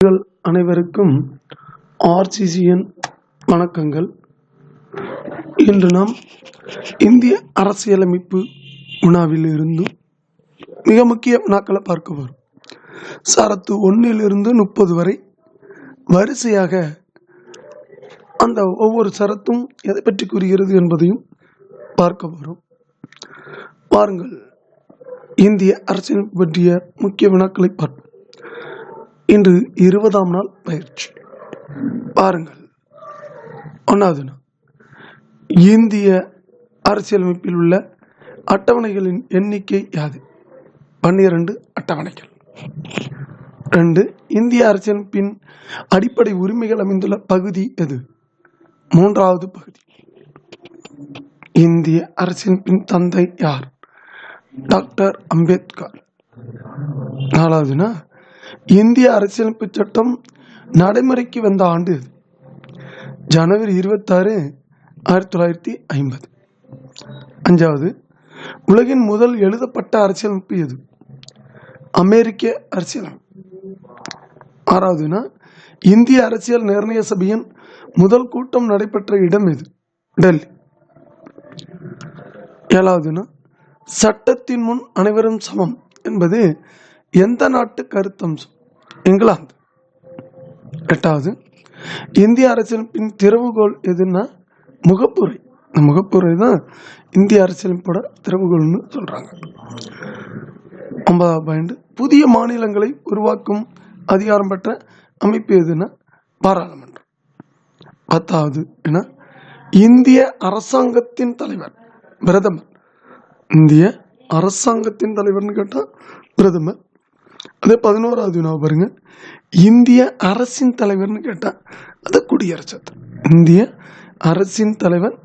அனைவருக்கும் ஆர்சிசியின் வணக்கங்கள். இன்று நாம் இந்திய அரசியலமைப்பு வினாவில் இருந்தும் மிக முக்கிய வினாக்களை பார்க்க வரும் சரத்து ஒன்றிலிருந்து முப்பது வரை வரிசையாக அந்த ஒவ்வொரு சரத்தும் எதை பற்றி கூறுகிறது என்பதையும் பார்க்க வரும் பாருங்கள் இந்திய அரசியல் பற்றிய முக்கிய வினாக்களை பார்ப்போம். இன்று இருபதாம் நாள் பயிற்சி. பாருங்கள். ஒன்றாவது நாள் இந்திய அரசியலமைப்பில் உள்ள அட்டவணைகளின் எண்ணிக்கை யாது? பன்னிரண்டு அட்டவணைகள். ரெண்டு இந்திய அரசியலமைப்பின் அடிப்படை உரிமைகள் அமைந்துள்ள பகுதி எது? மூன்றாவது பகுதி. இந்திய அரசியலமைப்பின் தந்தை யார்? டாக்டர் அம்பேத்கர். நாலாவதுனா இந்திய அரசியலமைப்பு சட்டம் நடைமுறைக்கு வந்த ஆண்டு ஜனவரி இருபத்தாறு ஆயிரத்தி தொள்ளாயிரத்தி ஐம்பது. அஞ்சாவது உலகின் முதல் எழுதப்பட்ட அரசியலமைப்பு எது? அமெரிக்க அரசியலமைப்பு ஆறாவதுனா இந்திய அரசியல் நிர்ணய சபையின் முதல் கூட்டம் நடைபெற்ற இடம் எது? டெல்லி. ஏழாவதுனா சட்டத்தின் முன் அனைவரும் சமம் என்பது எந்த நாட்டு கருத்தம்சம் இங்கிலாந்து. எட்டாவது இந்திய அரசியலமைப்பின் திறவுகோல் எதுன்னா முகப்புரை. இந்த முகப்புரை தான் இந்திய அரசியலமைப்போட திறவுகோல்னு சொல்கிறாங்க ஒன்பதாவது பாயிண்ட் புதிய மாநிலங்களை உருவாக்கும் அதிகாரம் பெற்ற அமைப்பு எதுன்னா பாராளுமன்றம். பத்தாவது என இந்திய அரசாங்கத்தின் தலைவர் பிரதமர். இந்திய அரசாங்கத்தின் தலைவர்னு கேட்டால் பிரதமர். அதே பதினோராவது வினாவை பாருங்க. இந்திய அரசின் தலைவர்னு கேட்டால் அது குடியரசு இந்திய அரசின் தலைவர்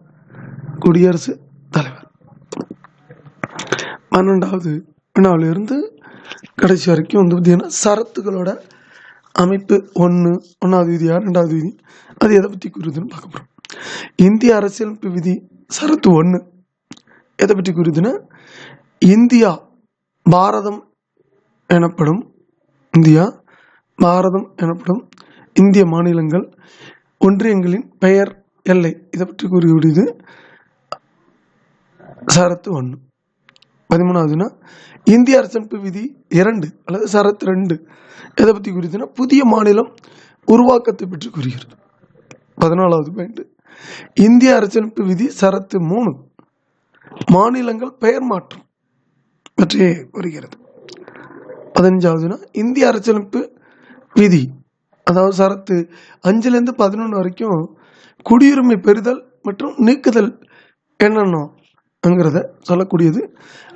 குடியரசு தலைவர். பன்னெண்டாவது வினாவிலிருந்து கடைசி வரைக்கும் வந்து பார்த்தீங்கன்னா சரத்துகளோட அமைப்பு ஒன்று ஒன்றாவது விதியா ரெண்டாவது விதி அது எதை பற்றி கூறுதுன்னு பார்க்க போகிறோம் இந்திய அரசியலமைப்பு விதி சரத்து ஒன்று எதை பற்றி கூறுதுன்னா இந்தியா பாரதம் எனப்படும் இந்தியா பாரதம் எனப்படும் இந்திய மாநிலங்கள் ஒன்றியங்களின் பெயர் எல்லை இதை பற்றி கூறியுடையது சரத்து ஒன்று. பதிமூணாவதுன்னா இந்திய அரசமைப்பு விதி இரண்டு அல்லது சரத் ரெண்டு எதை பற்றி கூறுதுன்னா புதிய மாநிலம் உருவாக்கத்தை பற்றி கூறுகிறது. பதினாலாவது பாயிண்ட் இந்திய அரசமைப்பு விதி சரத்து மூணு மாநிலங்கள் பெயர் மாற்றம் பற்றி கூறுகிறது. பதினஞ்சாவதுனா இந்திய அரசியலமைப்பு விதி. அதாவது சரத்து அஞ்சுலேருந்து பதினொன்று வரைக்கும் குடியுரிமை பெறுதல் மற்றும் நீக்குதல் என்னென்னங்கிறத சொல்லக்கூடியது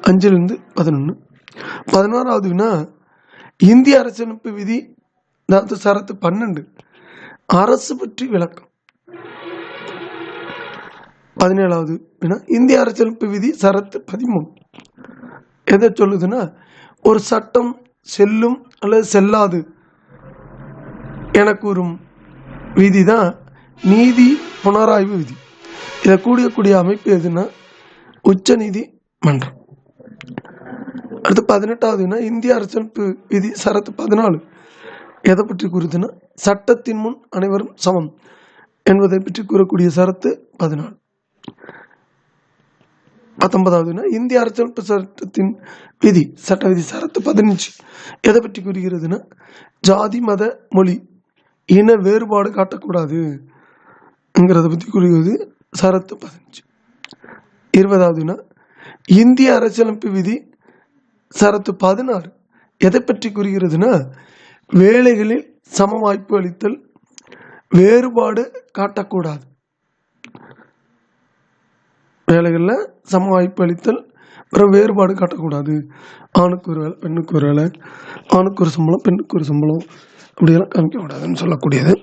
அஞ்சுலேருந்து பதினொன்று பதினோராவது இந்திய அரசியலமைப்பு விதி அதாவது சரத்து பன்னெண்டு அரசு பற்றி விளக்கம். பதினேழாவது இந்திய அரசியலமைப்பு விதி சரத்து பதிமூணு. எதை சொல்லுதுன்னா ஒரு சட்டம் செல்லும் அல்லது செல்லாது என கூறும் விதி தான் நீதி புனராய்வு விதி. இதை கூடியக்கூடிய அமைப்பு எதுன்னா உச்ச நீதி மன்றம். அடுத்து பதினெட்டாவதுன்னா இந்திய அரசமைப்பு விதி சரத்து பதினாலு. எதை பற்றி கூறுதுன்னா சட்டத்தின் முன் அனைவரும் சமம் என்பதை பற்றி கூறக்கூடிய சரத்து பதினாலு. பத்தொன்பதாவதுனா இந்திய அரசியலமைப்பு சட்டத்தின் விதி சட்ட விதி சரத்து பதினஞ்சு. எதை பற்றி கூறுகிறதுனா ஜாதி மத மொழி இன வேறுபாடு காட்டக்கூடாதுங்கிறத பற்றி கூறுகிறது சரத்து பதினஞ்சு. இருபதாவதுனா இந்திய அரசியலமைப்பு விதி சரத்து பதினாறு. எதை பற்றி கூறுகிறதுனா வேலைகளில் சம வாய்ப்பு அளித்தல் வேறுபாடு காட்டக்கூடாது. வேலைகளில் சம வாய்ப்பு அளித்தல் அப்புறம் வேறுபாடு காட்டக்கூடாது. ஆணுக்கு ஒரு வேலை பெண்ணுக்கு ஒரு வேலை ஆணுக்கு ஒரு சம்பளம் பெண்ணுக்கு ஒரு சம்பளம் அப்படியெல்லாம் காமிக்கக்கூடாதுன்னு சொல்லக்கூடியது.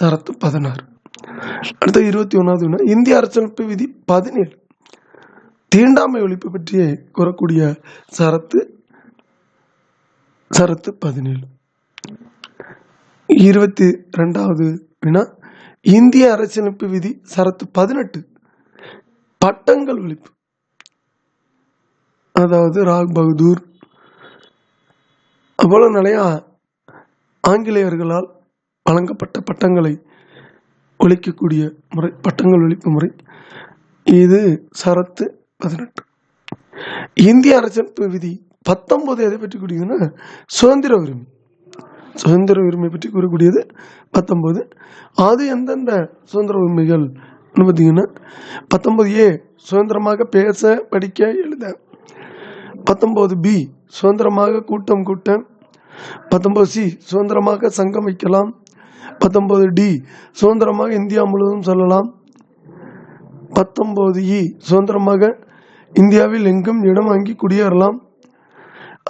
சரத்து பதினாறு. அடுத்த இருபத்தி ஒன்றாவது இந்திய அரசியலமைப்பு விதி பதினேழு. தீண்டாமை ஒழிப்பு பற்றிய கூறக்கூடிய சரத்து சரத்து பதினேழு. இருபத்தி ரெண்டாவது வினா இந்திய அரசியலமைப்பு விதி சரத்து பதினெட்டு. பட்டங்கள் ஒழிப்பு. அதாவது ராக் பகதூர் அவ்வளோ நிறையா ஆங்கிலேயர்களால் வழங்கப்பட்ட பட்டங்களை ஒழிக்கக்கூடிய முறை பட்டங்கள் ஒழிப்பு முறை. இது சரத்து பதினெட்டு. இந்திய அரசமைப்பு விதி பத்தொன்பது எதை பற்றி கூடியதுன்னா சுதந்திர உரிமை. சுதந்திர உரிமை பற்றி கூறக்கூடியது பத்தொன்பது. அது எந்தெந்த சுதந்திர உரிமைகள் பார்த்தீங்கன்னா பத்தொம்பது ஏ சுதந்திரமாக பேச படிக்க எழுத. பத்தொம்பது பி சுதந்திரமாக கூட்டம் கூட்ட. பத்தொம்பது சி சுதந்திரமாக சங்கம் வைக்கலாம். பத்தொம்பது டி சுதந்திரமாக இந்தியா முழுவதும் சொல்லலாம். பத்தொம்பது இ e சுதந்திரமாக இந்தியாவில் எங்கும் இடம் வாங்கி குடியேறலாம்.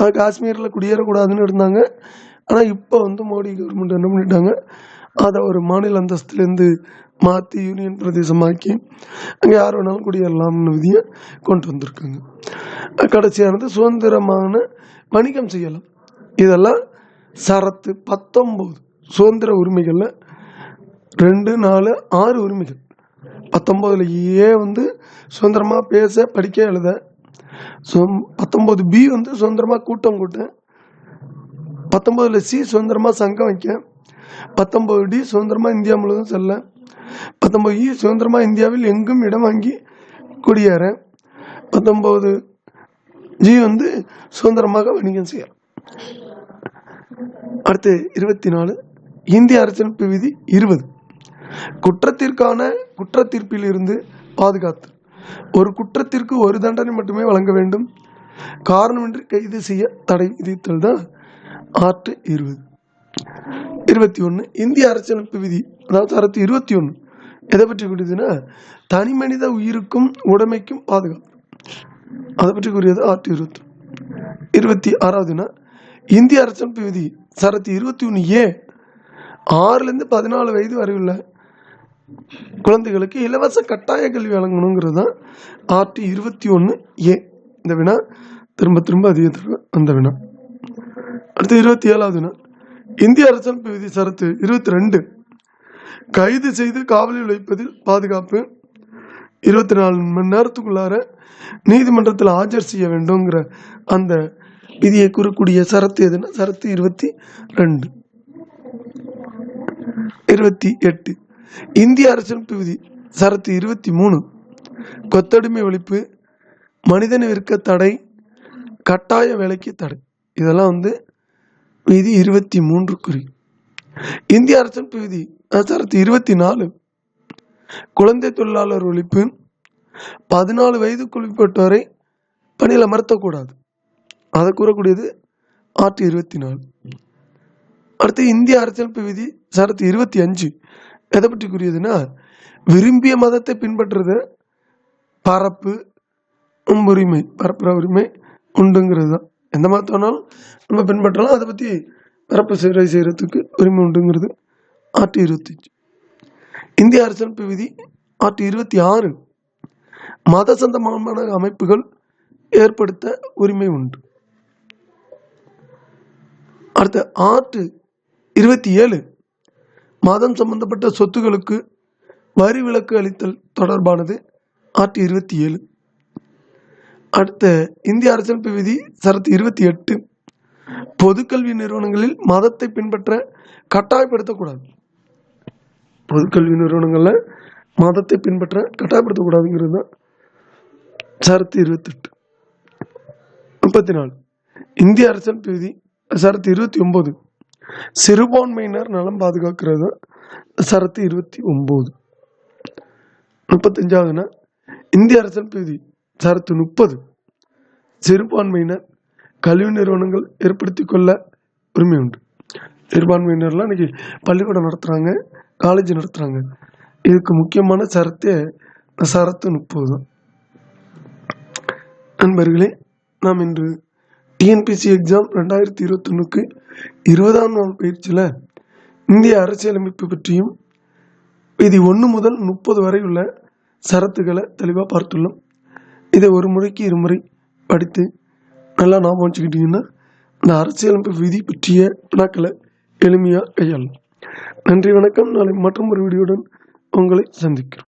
அது காஷ்மீரில் குடியேறக்கூடாதுன்னு இருந்தாங்க. ஆனால் இப்போ வந்து மோடி கவர்மெண்ட் என்ன பண்ணிட்டாங்க? அதை ஒரு மாநில அந்தஸ்துலேருந்து மாற்றி யூனியன் பிரதேசமாக்கி அங்கே யார் வேணாலும் குடியேறலாம்னு விதியை கொண்டு வந்திருக்காங்க. கடைசியானது சுதந்திரமான வணிகம் செய்யலாம். இதெல்லாம் சரத்து பத்தொம்போது சுதந்திர உரிமைகளில் ரெண்டு நாலு ஆறு உரிமைகள். பத்தொம்போதுல ஏ வந்து சுதந்திரமாக பேச படிக்க எழுத. சு பத்தொம்போது பி வந்து சுதந்திரமாக கூட்டம் கூட்ட. பத்தொம்போதில் சி சுதந்திரமாக சங்கம் வைக்க. பத்தொன்பது டி சுதந்திரமாக இந்தியா முழுவதும் செல்ல. பத்தொன்பது இ சுதந்திரமாக இந்தியாவில் எங்கும் இடம் வாங்கி குடியேற. பத்தொன்பது ஜி வந்து சுதந்திரமாக வணிகம் செய்ய. அடுத்து இருபத்தி நாலு இந்திய அரசியலமைப்பு விதி இருபது. குற்றத்திற்கான குற்றத்தீர்ப்பில் இருந்து பாதுகாத்து ஒரு குற்றத்திற்கு ஒரு தண்டனை மட்டுமே வழங்க வேண்டும். காரணமின்றி கைது செய்ய தடை விதித்தல் தான் ஆர்ட் இருபது. இருபத்தி ஒன்று இந்திய அரசியலமைப்பு விதி அதாவது அறுபத்தி இருபத்தி ஒன்று எதை பற்றி கூடியதுன்னா தனி மனித உயிருக்கும் உடைமைக்கும் பாதுகாப்பு. அதை பற்றி கூறியது ஆர்ட் இருபத்தி இருபத்தி ஆறாவதுனா இந்திய அரசியலமைப்பு விதி சரத்து இருபத்தி ஒன்று ஏ ஆறுலேருந்து பதினாலு வயது வரை உள்ள குழந்தைகளுக்கு இலவச கட்டாய கல்வி வழங்கணுங்கிறது தான் ஆர்டி இருபத்தி ஒன்று ஏ. இந்த வினா திரும்ப திரும்ப அதிக தடவை அந்த வினா. அடுத்து இருபத்தி ஏழாவது வினா இந்திய அரசமைப்பு விதி சரத்து இருபத்தி ரெண்டு கைது செய்து காவலில் வைப்பதில் பாதுகாப்பு. இருபத்தி நாலு மணி நேரத்துக்குள்ளார நீதிமன்றத்தில் ஆஜர் செய்ய வேண்டுங்கிற அந்த விதியை கூறக்கூடிய சரத்து எதுனா சரத்து இருபத்தி ரெண்டு இருபத்தி எட்டு. இந்திய அரசமைப்பு விதி சரத்து இருபத்தி மூணு கொத்தடிமை ஒழிப்பு மனிதனை விற்க தடை கட்டாய வேலைக்கு தடை. இதெல்லாம் வந்து விதி இருபத்தி மூன்று குறி. இந்திய அரசியலமைப்பு விதி அஹ், சரத்து இருபத்தி நாலு. குழந்தை தொழிலாளர் ஒழிப்பு பதினாலு வயதுக்குட்பட்டோரை பணியில் அமர்த்தக்கூடாது அதை கூறக்கூடியது ஆர்டி இருபத்தி நாலு. அடுத்து இந்திய அரசியலமைப்பு விதி சரத்து இருபத்தி அஞ்சு. எதை பற்றி கூறியதுன்னா விரும்பிய மதத்தை பின்பற்றுறது பரப்பு உரிமை பரப்புற உரிமை உண்டுங்கிறது தான். எந்த மதத்தை வேணாலும் நம்ம பின்பற்றலாம். அதை பற்றி பரப்பு சேவை செய்கிறதுக்கு உரிமை உண்டுங்கிறது ஆர்டி இருபத்தஞ்சு. இந்திய அரசமைப்பு விதி ஆர்டி இருபத்தி ஆறு. மத சொந்தமான அமைப்புகள் ஏற்படுத்த உரிமை உண்டு. அடுத்த ஆர்ட் இருபத்தி ஏழு. மதம் சம்பந்தப்பட்ட சொத்துகளுக்கு வரி விலக்கு அளித்தல் தொடர்பானது ஆர்டி இருபத்தி ஏழு. அடுத்த இந்திய அரசியலமைப்பு விதி சரத்து இருபத்தி எட்டு. பொதுக்கல்வி நிறுவனங்களில் மதத்தை பின்பற்ற கட்டாயப்படுத்தக்கூடாது. பொதுக்கல்வி நிறுவனங்களில் மதத்தை பின்பற்ற கட்டாயப்படுத்தக்கூடாதுங்கிறது தான் சரத்து இருபத்தெட்டு முப்பத்தி நாலு. இந்திய அரசியலமைப்பு விதி சரத்து இருபத்தி ஒம்பது சிறுபான்மையினர் நலம் பாதுகாக்கிறது சரத்து இருபத்தி ஒம்பது முப்பத்தஞ்சாவதுன்னா இந்திய அரசியலமைப்பு விதி சரத்து முப்பது. சிறுபான்மையினர் கல்வி நிறுவனங்கள் ஏற்படுத்தி கொள்ள உரிமை உண்டு. சிறுபான்மையினர்லாம் இன்னைக்கு பள்ளிக்கூடம் நடத்துகிறாங்க காலேஜ் நடத்துகிறாங்க இதுக்கு முக்கியமான சரத்தே சரத்து முப்பது தான். நண்பர்களே நாம் இன்று டிஎன்பிசி எக்ஸாம் ரெண்டாயிரத்தி இருபத்தொன்னுக்கு இருபதாம் நாள் பயிற்சியில் இந்திய அரசியலமைப்பு பற்றியும் இது ஒன்று முதல் முப்பது வரை உள்ள சரத்துக்களை தெளிவாக பார்த்துள்ளோம். இதை ஒரு முறைக்கு இருமுறை படித்து நல்லா ஞாபகம் வச்சுக்கிட்டிங்கன்னா இந்த அரசியலமைப்பு விதி பற்றிய வினாக்களை எளிமையாக கையாளலாம் நன்றி வணக்கம். நாளை மற்றும் ஒரு வீடியோடன் உங்களை சந்திக்கிறோம்.